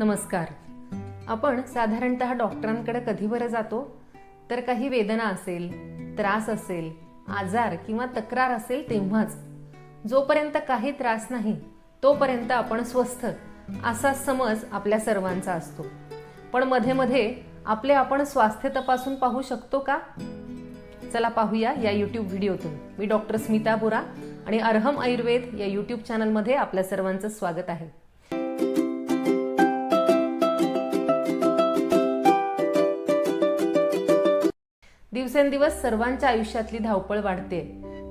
नमस्कार. आपण साधारणत डॉक्टरांकडे कधी बरं जातो? तर काही वेदना असेल त्रास असेल आजार किंवा तक्रार असेल तेव्हाच. जोपर्यंत काही त्रास नाही तोपर्यंत आपण स्वस्थ असा समज आपल्या सर्वांचा असतो. पण मध्ये मध्ये आपले आपण स्वास्थ्य तपासून पाहू शकतो का? चला पाहूया या यूट्यूब व्हिडिओतून. मी डॉक्टर स्मिता बोरा आणि अर्हम आयुर्वेद या यूट्यूब चॅनलमध्ये आपल्या सर्वांचं स्वागत आहे. दिवसेंदिवस सर्वांच्या आयुष्यातली धावपळ वाढते.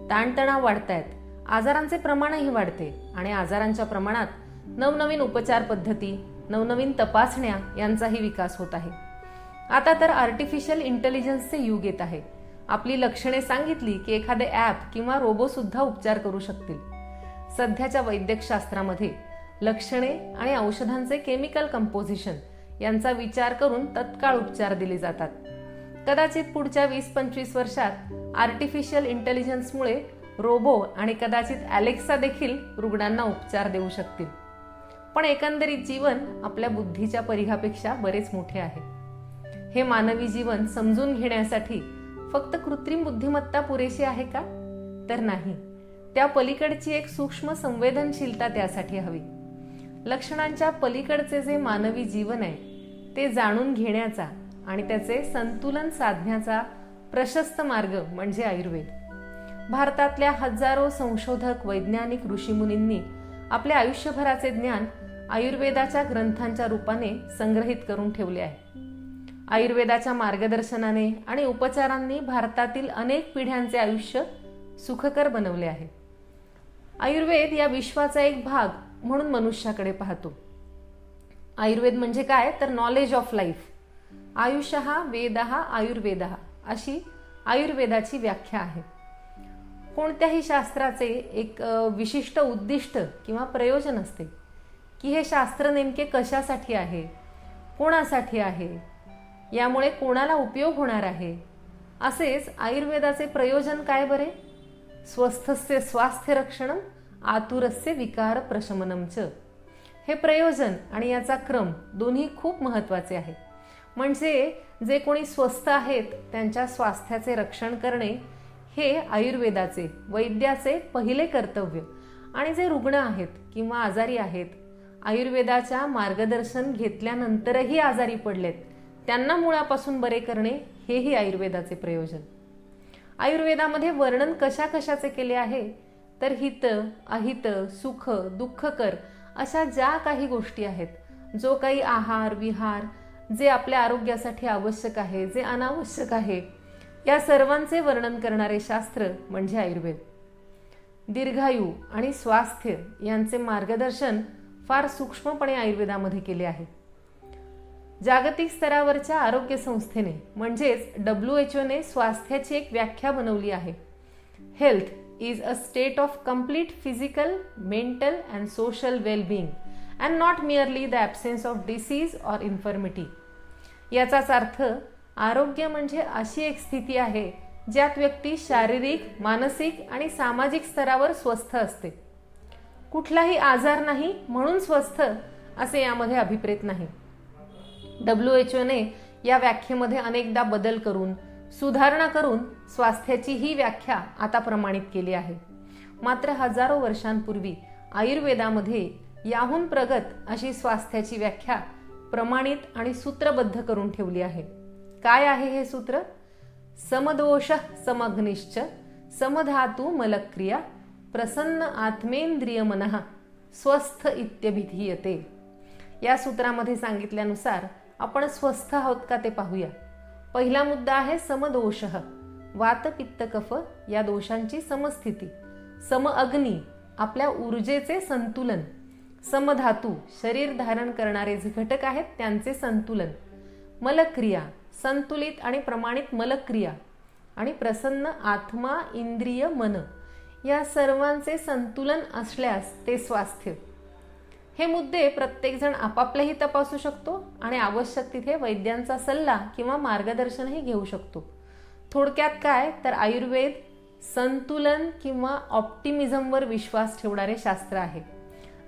ताणतणाव वाढतायत. आजारांचे प्रमाणही वाढते आणि आजारांच्या प्रमाणात नवनवीन उपचार पद्धती नवनवीन तपासण्या यांचाही विकास होत आहे. आता तर आर्टिफिशियल इंटेलिजन्सचे युग येत आहे. आपली लक्षणे सांगितली की एखादे ॲप किंवा रोबो सुद्धा उपचार करू शकतील. सध्याच्या वैद्यकशास्त्रामध्ये लक्षणे आणि औषधांचे केमिकल कंपोजिशन यांचा विचार करून तत्काळ उपचार दिले जातात. कदाचित पुढच्या वीस पंचवीस वर्षात आर्टिफिशियल इंटेलिजन्समुळे रोबो आणि कदाचित ॲलेक्सा देखील रुग्णांना उपचार देऊ शकतील. पण एकंदरीत जीवन आपल्या बुद्धीच्या परिघापेक्षा बरेच मोठे आहे. हे मानवी जीवन समजून घेण्यासाठी फक्त कृत्रिम बुद्धिमत्ता पुरेशी आहे का? तर नाही. त्या पलीकडची एक सूक्ष्म संवेदनशीलता त्यासाठी हवी. लक्षणांच्या पलीकडचे जे मानवी जीवन आहे ते जाणून घेण्याचा आणि त्याचे संतुलन साधण्याचा प्रशस्त मार्ग म्हणजे आयुर्वेद. भारतातल्या हजारो संशोधक वैज्ञानिक ऋषीमुनींनी आपल्या आयुष्यभराचे ज्ञान आयुर्वेदाच्या ग्रंथांच्या रूपाने संग्रहित करून ठेवले आहे. आयुर्वेदाच्या मार्गदर्शनाने आणि उपचारांनी भारतातील अनेक पिढ्यांचे आयुष्य सुखकर बनवले आहे. आयुर्वेद या विश्वाचा एक भाग म्हणून मनुष्याकडे पाहतो. आयुर्वेद म्हणजे काय? तर नॉलेज ऑफ लाईफ आयुष हा वेद हा आयुर्वेद अशी आयुर्वेदाची व्याख्या आहे. कोणत्याही शास्त्राचे एक विशिष्ट उद्दिष्ट किंवा प्रयोजन असते की हे शास्त्र नेमके कशासाठी आहे कोणासाठी आहे यामुळे कोणाला उपयोग होणार आहे असेच आयुर्वेदाचे प्रयोजन काय बरे? स्वस्थस्य स्वास्थ्य रक्षणम आतुरस्य विकार प्रशमनमच हे प्रयोजन आणि याचा क्रम दोन्ही खूप महत्त्वाचे आहे. म्हणजे जे कोणी स्वस्थ आहेत त्यांच्या स्वास्थ्याचे रक्षण करणे हे आयुर्वेदाचे वैद्याचे पहिले कर्तव्य. आणि जे रुग्ण आहेत किंवा आजारी आहेत आयुर्वेदाच्या मार्गदर्शन घेतल्यानंतरही आजारी पडलेत त्यांना मुळापासून बरे करणे हेही आयुर्वेदाचे प्रयोजन. आयुर्वेदामध्ये वर्णन कशा कशाचे केले आहे? तर हित अहित सुख दुःखकर अशा ज्या काही गोष्टी आहेत जो काही आहार विहार जे आपल्या आरोग्यासाठी आवश्यक आहे जे अनावश्यक आहे या सर्वांचे वर्णन करणारे शास्त्र म्हणजे आयुर्वेद. दीर्घायू आणि स्वास्थ्य यांचे मार्गदर्शन फार सूक्ष्मपणे आयुर्वेदामध्ये केले आहे. जागतिक स्तरावरच्या आरोग्य संस्थेने म्हणजेच डब्ल्यू एच ओने स्वास्थ्याची एक व्याख्या बनवली आहे. Health is a state of complete physical mental and social wellbeing and not merely the absence of disease or infirmity याचाच अर्थ आरोग्य म्हणजे अशी एक स्थिती आहे ज्यात व्यक्ती शारीरिक मानसिक आणि सामाजिक स्तरावर स्वस्थ असते. कुठलाही आजार नाही म्हणून स्वस्थ असे यामध्ये अभिप्रेत नाही. डब्ल्यू एच ओने या व्याख्येमध्ये अनेकदा बदल करून सुधारणा करून स्वास्थ्याची ही व्याख्या आता प्रमाणित केली आहे. मात्र हजारो वर्षांपूर्वी आयुर्वेदामध्ये याहून प्रगत अशी स्वास्थ्याची व्याख्या प्रमाणित आणि सूत्रबद्ध करून ठेवली आहे. काय आहे हे सूत्र? समदोष समग्निश्च समधातू मलक्रिया प्रसन्न आत्मेंद्रिय मनः स्वस्थ इत्यभिधीयते. या सूत्रामध्ये सांगितल्यानुसार आपण स्वस्थ आहोत का ते पाहूया. पहिला मुद्दा आहे समदोष. वात पित्त कफ या दोषांची समस्थिती. सम अग्नी आपल्या ऊर्जेचे संतुलन. समधातू शरीर धारण करणारे जे घटक आहेत त्यांचे संतुलन. मलक्रिया संतुलित आणि प्रमाणित मलक्रिया आणि प्रसन्न आत्मा इंद्रिय मन या सर्वांचे संतुलन असल्यास ते स्वास्थ्य. हे मुद्दे प्रत्येकजण आपापलेही तपासू शकतो आणि आवश्यक तिथे वैद्यांचा सल्ला किंवा मार्गदर्शनही घेऊ शकतो. थोडक्यात काय? तर आयुर्वेद संतुलन किंवा ऑप्टिमिझमवर विश्वास ठेवणारे शास्त्र आहे.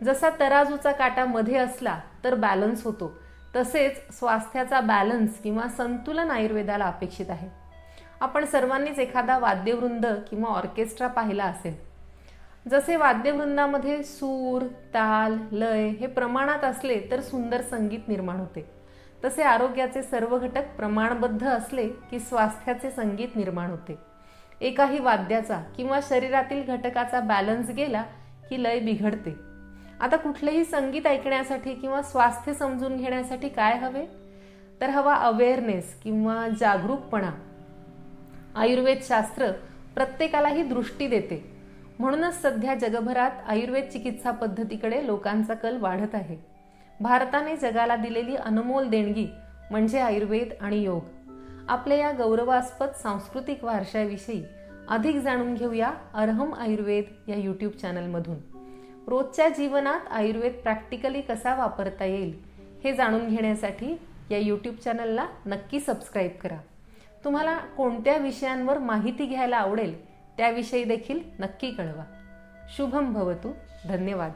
जसा तराजूचा काटा मध्ये असला तर बॅलन्स होतो. तसेच स्वास्थ्याचा बॅलन्स किंवा संतुलन आयुर्वेदाला अपेक्षित आहे. आपण सर्वांनीच एखादा वाद्यवृंद किंवा ऑर्केस्ट्रा पाहिला असेल. जसे वाद्यवृंदामध्ये सूर ताल लय हे प्रमाणात असले तर सुंदर संगीत निर्माण होते. तसे आरोग्याचे सर्व घटक प्रमाणबद्ध असले की स्वास्थ्याचे संगीत निर्माण होते. एकाही वाद्याचा किंवा शरीरातील घटकाचा बॅलन्स गेला की लय बिघडते. आता कुठलेही संगीत ऐकण्यासाठी किंवा स्वास्थ्य समजून घेण्यासाठी काय हवे? तर हवा अवेअरनेस किंवा जागरूकपणा. आयुर्वेद शास्त्र प्रत्येकालाही दृष्टी देते. म्हणूनच सध्या जगभरात आयुर्वेद चिकित्सा पद्धतीकडे लोकांचा कल वाढत आहे. भारताने जगाला दिलेली अनमोल देणगी म्हणजे आयुर्वेद आणि योग. आपल्या या गौरवास्पद सांस्कृतिक वारशाविषयी अधिक जाणून घेऊया अर्हम आयुर्वेद या यूट्यूब चॅनलमधून रोजच्या जीवनात आयुर्वेद प्रॅक्टिकली कसा वापरता येईल हे जाणून घेण्यासाठी या यूट्यूब चॅनलला नक्की सबस्क्राईब करा. तुम्हाला कोणत्या विषयांवर माहिती घ्यायला आवडेल त्याविषयी देखील नक्की कळवा. शुभम भवतु. धन्यवाद.